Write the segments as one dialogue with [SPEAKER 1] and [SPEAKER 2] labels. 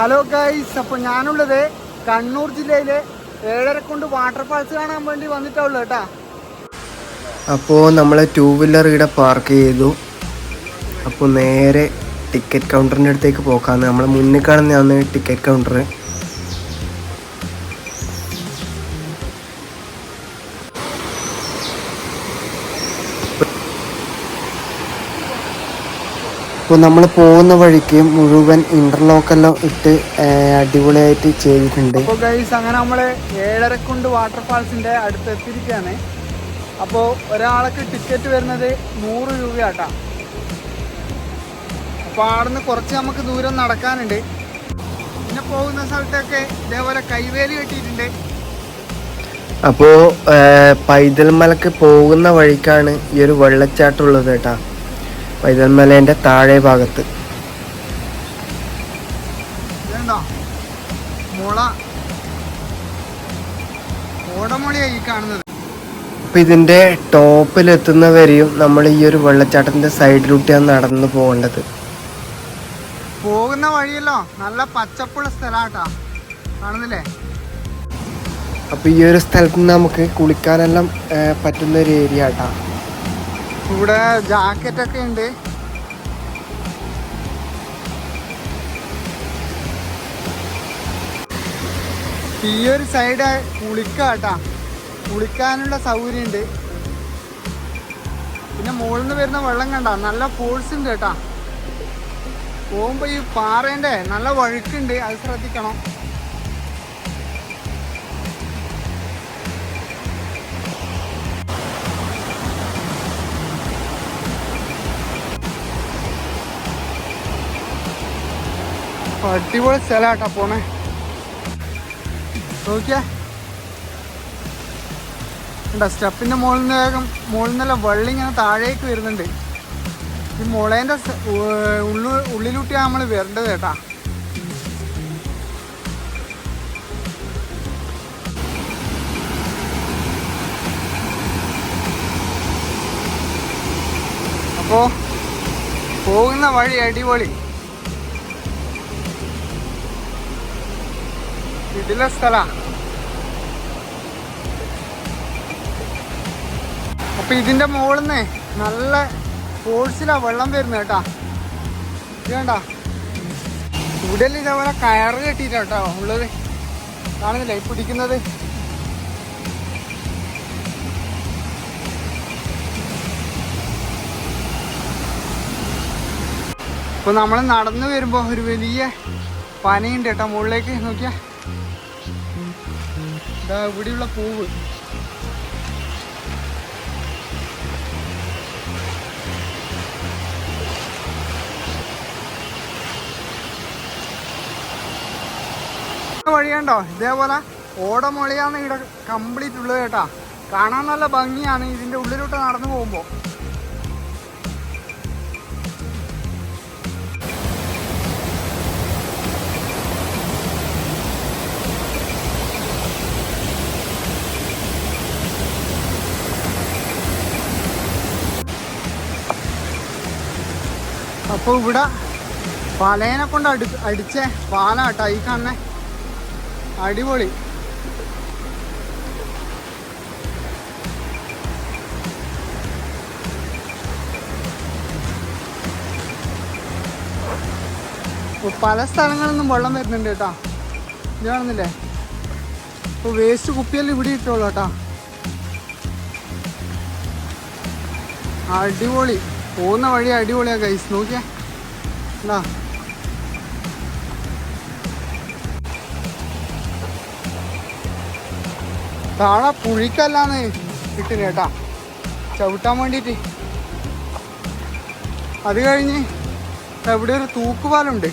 [SPEAKER 1] Hello guys അപ്പോൾ ഞാനുള്ളത് കണ്ണൂർ ജില്ലയിലെ ഏഴരക്കുണ്ട് വാട്ടർഫാൾസ് കാണാൻ വേണ്ടി വന്നിട്ടുള്ളൂ കേട്ടാ.
[SPEAKER 2] അപ്പോൾ നമ്മളെ ടൂ വീലർ ഇവിടെ പാർക്ക് ചെയ്തു. അപ്പോൾ നേരെ ടിക്കറ്റ് കൗണ്ടറിന്റെ അടുത്തേക്ക് പോക്കാന്ന്. നമ്മളെ മുന്നിൽ കാണുന്നതാണ് ടിക്കറ്റ് കൗണ്ടർ അപ്പോൾ നമ്മൾ പോകുന്ന വഴിക്ക് മുഴുവൻ ഇന്റർലോക്കെല്ലാം ഇട്ട് അടിപൊളിയായിട്ട് ചെയ്തിട്ടുണ്ട്.
[SPEAKER 1] അപ്പോൾ ഗൈസ് അങ്ങനെ നമ്മൾ ഏഴരക്കുണ്ട് വാട്ടർഫാൾസിന്റെ അടുത്ത് എത്തിയിരിക്കുകയാണ്. അപ്പോൾ ഒരാൾക്ക് ടിക്കറ്റ് വരുന്നത് നൂറ് രൂപയാട്ടാ. അപ്പോൾ ആടുന്ന് കുറച്ച് നമുക്ക് ദൂരം നടക്കാനുണ്ട്. പിന്നെ പോകുന്ന സ്ഥലത്തൊക്കെ ഇതേപോലെ കൈവേലി കെട്ടിയിട്ടുണ്ട്.
[SPEAKER 2] അപ്പോൾ പൈതൽ മലക്ക് പോകുന്ന വഴിക്കാണ് ഈ ഒരു വെള്ളച്ചാട്ടം ഉള്ളത് കേട്ടാ. പൈതൽ മലേന്റെ താഴെ ഭാഗത്ത്. അപ്പം ഇതിന്റെ ടോപ്പിലെത്തുന്നവരെയും നമ്മൾ ഈ ഒരു വെള്ളച്ചാട്ടത്തിന്റെ സൈഡിലൂട്ടിയാണ് നടന്നു പോകേണ്ടത്.
[SPEAKER 1] പോകുന്ന വഴിയല്ലോ. നല്ല പച്ചപ്പുള്ള സ്ഥലാട്ടാ. കാണുന്നില്ലേ?
[SPEAKER 2] അപ്പോൾ ഈ ഒരു സ്ഥലത്ത് നമുക്ക് കുളിക്കാനെല്ലാം പറ്റുന്ന ഒരു ഏരിയ കേട്ടാ
[SPEAKER 1] ഇവിടെ ജാക്കറ്റ് ഒക്കെ ഉണ്ട്. ഈ ഒരു സൈഡ് കുളിക്കാട്ടാ കുളിക്കാനുള്ള സൗകര്യം ഉണ്ട്. പിന്നെ മുകളിൽ നിന്ന് വരുന്ന വെള്ളം കണ്ട നല്ല ഫോഴ്സ് ഉണ്ട് കേട്ടാ പോകുമ്പോ ഈ പാറേന്റെ നല്ല വഴുക്കുണ്ട് അത് ശ്രദ്ധിക്കണം. അടിപൊളി സ്ഥലമാട്ടാ പോണേ. നോക്കിയാ. കണ്ടോ സ്റ്റെപ്പിന്റെ മുകളിൽ നിന്ന് വേഗം മുകളിൽ നിന്നല്ല വെള്ളം ഇങ്ങനെ താഴേക്ക് വരുന്നുണ്ട്. ഈ മുളേന്റെ ഉള്ളു ഉള്ളിലൂട്ടിയാണ് നമ്മൾ വരേണ്ടത് കേട്ടാ. അപ്പോ പോകുന്ന വഴി അടിപൊളി. ഇതിലെ സ്ഥല. അപ്പൊ ഇതിന്റെ മുകളിൽ നല്ല ഫോഴ്സിലാ വെള്ളം വരുന്നത് കേട്ടാ. കണ്ട. ഇവിടെ ഇതേപോലെ കയറ് കെട്ടിയിട്ടാ കേട്ടോ ഉള്ളത്. കാണുന്നില്ല ഈ പിടിക്കുന്നത്. ഇപ്പൊ നമ്മൾ നടന്നു വരുമ്പോ ഒരു വലിയ പനയുണ്ട് കേട്ടോ മുകളിലേക്ക് നോക്കിയാ. ഇതാ ഇവിടെയുള്ള പൂവ്. വഴിയുണ്ടോ ഇതേപോലെ ഓടമൊളിയാണ് ഇവിടെ കംപ്ലീറ്റ് ഉള്ളത് കേട്ടാ. കാണാൻ നല്ല ഭംഗിയാണ് ഇതിന്റെ ഉള്ളിലോട്ട് നടന്നു പോകുമ്പോ. അപ്പോൾ ഇവിടെ പലേനെ കൊണ്ട് അടി അടിച്ച. പാലാട്ടോ ഈ കാണുന്നെ. അടിപൊളി. പല സ്ഥലങ്ങളിൽ നിന്നും വെള്ളം വരുന്നുണ്ട് കേട്ടോ. ഇത് കാണുന്നില്ലേ? ഇപ്പൊ വേസ്റ്റ് കുപ്പിയെല്ലാം ഇവിടെ ഇട്ടുള്ളൂ കേട്ടോ. അടിപൊളി. പോകുന്ന വഴി അടിപൊളിയാ ഗൈസ് നോക്കിയാ. എന്താ താഴെ പുഴിക്കല്ലാന്ന് കിട്ടുന്നത് കേട്ടാ. ചവിട്ടാൻ വേണ്ടിയിട്ട്. അത് കഴിഞ്ഞ് ഇവിടെ ഒരു തൂക്കുപാലുണ്ട്.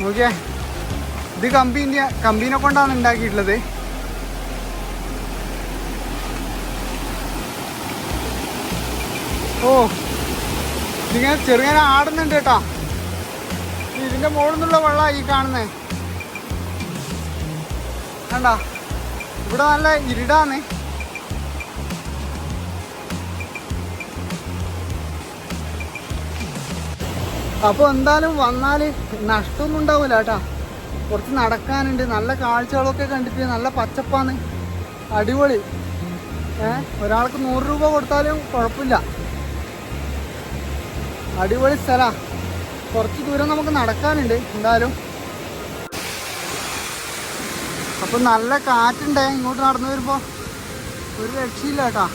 [SPEAKER 1] നോക്കിയേ. ഇത് കമ്പീന്റെ കമ്പീനെ കൊണ്ടാണ് ഉണ്ടാക്കിയിട്ടുള്ളത്. ഓ ഇതിങ്ങനെ ചെറുങ്ങനെ ആടുന്നുണ്ട് കേട്ടാ. ഇതിന്റെ മുകളിൽ നിന്നുള്ള വെള്ളം ഈ കാണുന്നേ. കണ്ട? ഇവിടെ നല്ല ഇരുടാന്ന്. അപ്പോൾ എന്തായാലും വന്നാൽ നഷ്ടമൊന്നും ഉണ്ടാവില്ല കേട്ടാ. കുറച്ച് നടക്കാനുണ്ട്. നല്ല കാഴ്ചകളൊക്കെ കണ്ടിട്ട് നല്ല പച്ചപ്പാന്ന്. അടിപൊളി. ഏഹ് ഒരാൾക്ക് നൂറ് രൂപ കൊടുത്താലും കുഴപ്പമില്ല. അടിപൊളി സ്ഥലാ. കുറച്ച് ദൂരം നമുക്ക് നടക്കാനുണ്ട് എന്തായാലും. അപ്പം നല്ല കാറ്റുണ്ട് ഇങ്ങോട്ട് നടന്നു വരുമ്പോൾ ഒരു രക്ഷയില്ല കേട്ടാ.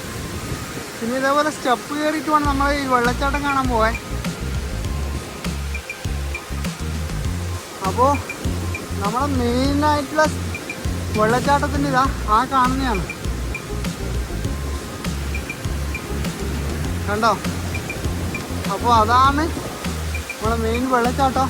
[SPEAKER 1] പിന്നെ ഇതേപോലെ സ്റ്റെപ്പ് കയറിയിട്ട് വേണം നമ്മൾ ഈ വെള്ളച്ചാട്ടം കാണാൻ പോവാൻ. അപ്പോൾ നമ്മളെ മെയിനായിട്ടുള്ള വെള്ളച്ചാട്ടത്തിന്റെ ഇതാ ആ കാണുന്നതാണ്. കണ്ടോ? അപ്പോൾ അതാണ് നമ്മളെ മെയിൻ വെള്ളച്ചാട്ടം.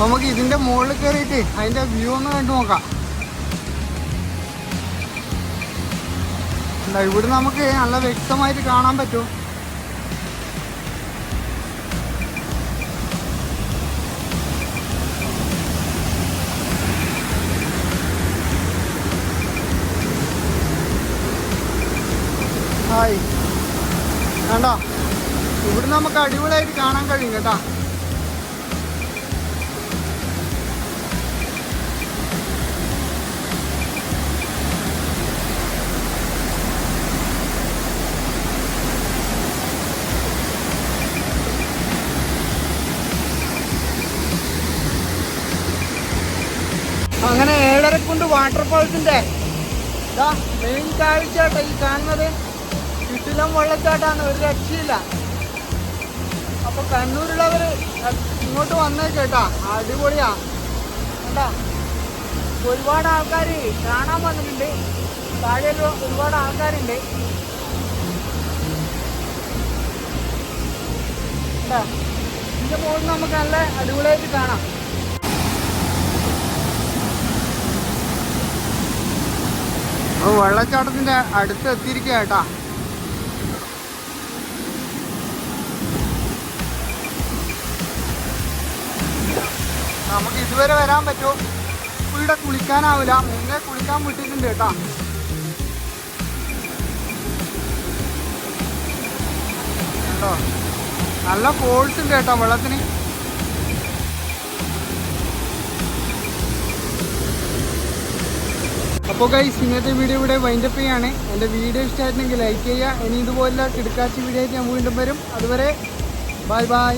[SPEAKER 1] നമുക്ക് ഇതിന്റെ മുകളിൽ കയറിയിട്ട് അതിന്റെ വ്യൂ ഒന്ന് കണ്ടു നോക്കാം. എന്താ ഇവിടെ നമുക്ക് നല്ല വ്യക്തമായിട്ട് കാണാൻ പറ്റും. ഹായ്. വേണ്ട ഇവിടെ നമുക്ക് അടിപൊളിയായിട്ട് കാണാൻ കഴിയും കേട്ടോ. അങ്ങനെ ഏഴരക്കുണ്ട് വാട്ടർഫോൾസിന്റെ. മെയിൻ കാഴ്ചയാട്ടോ ഈ കാണുന്നത്. ചുറ്റിലും വെള്ളച്ചാട്ടാണ് ഒരു രക്ഷയില്ല. അപ്പൊ കണ്ണൂരുള്ളവര് ഇങ്ങോട്ട് വന്നേ കേട്ടാ. അടിപൊളിയാ. കണ്ടാ? ഒരുപാട് ആൾക്കാർ കാണാൻ വന്നിട്ടുണ്ട്. താഴെ ഒരു- ഒരുപാട് ആൾക്കാരുണ്ട്. ഇതിന്റെ മുകളിൽ നമുക്ക് നല്ല അടിപൊളിയായിട്ട് കാണാം. അപ്പോൾ വെള്ളച്ചാട്ടത്തിന്റെ അടുത്ത് എത്തിയിരിക്കുക കേട്ടാ. നമുക്ക് ഇതുവരെ വരാൻ പറ്റുമോ ഇവിടെ കുളിക്കാനാവില്ല. മുന്നേ കുളിക്കാൻ വിട്ടിട്ടുണ്ട് കേട്ടാ. കേട്ടോ നല്ല ഫോഴ്സ് ഉണ്ട് കേട്ടോ വെള്ളത്തിന്. അപ്പോൾ ഗൈസ് ഇന്നത്തെ വീഡിയോ ഇവിടെ വൈൻഡപ്പ് ചെയ്യാണ്. എന്റെ വീഡിയോ ഇഷ്ടമായിട്ടുണ്ടെങ്കിൽ ലൈക്ക് ചെയ്യുക. ഇനി ഇതുപോലുള്ള കിടക്കാച്ചി വീഡിയോ ആയിട്ട് ഞാൻ വീണ്ടും വരും. അതുവരെ ബായ് ബൈ